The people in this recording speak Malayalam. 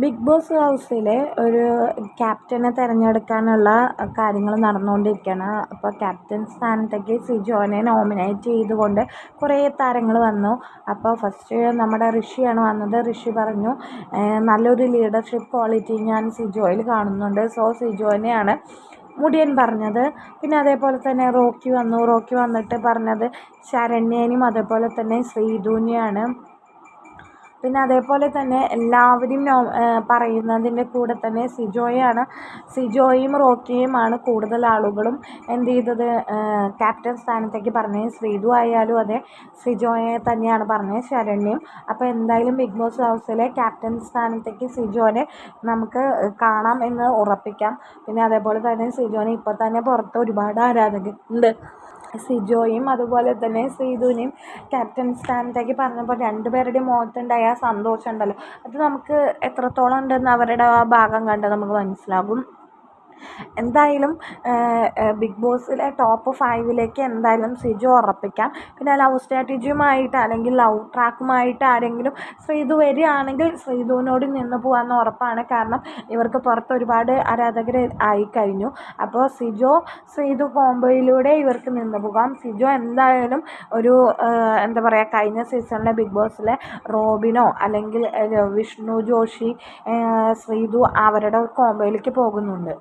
ബിഗ് ബോസ് ഹൗസിലെ ഒരു ക്യാപ്റ്റനെ തിരഞ്ഞെടുക്കാനുള്ള കാര്യങ്ങൾ നടന്നുകൊണ്ടിരിക്കുകയാണ്. അപ്പോൾ ക്യാപ്റ്റൻ സ്ഥാനത്തേക്ക് സിജോനെ നോമിനേറ്റ് ചെയ്തുകൊണ്ട് കുറേ താരങ്ങൾ വന്നു. അപ്പോൾ ഫസ്റ്റ് നമ്മുടെ ഋഷിയാണ് വന്നത്. ഋഷി പറഞ്ഞു നല്ലൊരു ലീഡർഷിപ്പ് ക്വാളിറ്റി ഞാൻ സിജോയിൽ കാണുന്നുണ്ട്. സോ സിജോനെയാണ് മുടിയൻ പറഞ്ഞത്. പിന്നെ അതേപോലെ തന്നെ റോക്കി വന്നു. റോക്കി വന്നിട്ട് പറഞ്ഞത് ശരണ്യേനും അതേപോലെ തന്നെ ശ്രീധുവിനെയാണ് പിന്നെ അതേപോലെ തന്നെ എല്ലാവരും പറയുന്നതിന്റെ കൂടെ തന്നെ സിജോയാണ്. സിജോയും റോക്കിയുമാണ് കൂടുതൽ ആളുകളും എന്ത് ചെയ്തത്? ക്യാപ്റ്റൻ സ്ഥാനത്തേക്ക് പറഞ്ഞത്. ശ്രീതു ആയാലും അതെ സിജോയെ തന്നെയാണ് പറഞ്ഞത് ശരണ്യം. അപ്പോൾ എന്തായാലും ബിഗ് ബോസ് ഹൗസിലെ ക്യാപ്റ്റൻ സ്ഥാനത്തേക്ക് സിജോനെ നമുക്ക് കാണാം എന്ന് ഉറപ്പിക്കാം. പിന്നെ അതേപോലെ തന്നെ സിജോനെ ഇപ്പോൾ തന്നെ പുറത്ത് ഒരുപാട് ആരാധകരുണ്ട്. സിജോയും അതുപോലെ തന്നെ ശ്രീധുവിനെയും ക്യാപ്റ്റൻ സ്ഥാനത്തേക്ക് പറഞ്ഞപ്പോൾ രണ്ടുപേരുടെയും മുഖത്തുണ്ടായ ആ സന്തോഷം ഉണ്ടല്ലോ. അത് നമുക്ക് എത്രത്തോളം ഉണ്ടെന്ന് അവരുടെ ആ ഭാഗം കണ്ടാൽ നമുക്ക് മനസ്സിലാകും. എന്തായാലും ബിഗ് ബോസിലെ ടോപ്പ് ഫൈവിലേക്ക് എന്തായാലും സിജു ഉറപ്പിക്കാം. പിന്നെ ലവ് സ്ട്രാറ്റജിയുമായിട്ട് അല്ലെങ്കിൽ ലവ് ട്രാക്കുമായിട്ട് ആരെങ്കിലും ശ്രീതു വരികയാണെങ്കിൽ ശ്രീതുവിനോട് നിന്ന് പോകാമെന്ന് ഉറപ്പാണ്. കാരണം ഇവർക്ക് പുറത്ത് ഒരുപാട് ആരാധകർ ആയിക്കഴിഞ്ഞു അപ്പോൾ സിജോ ശ്രീതു കോംബോയിലൂടെ ഇവർക്ക് നിന്ന് പോകാം. സിജോ എന്തായാലും ഒരു എന്താ പറയുക കഴിഞ്ഞ സീസണിലെ ബിഗ് ബോസിലെ റോബിനോ അല്ലെങ്കിൽ വിഷ്ണു ജോഷി ശ്രീതു അവരുടെ കോംബോയിലേക്ക് പോകുന്നുണ്ട്.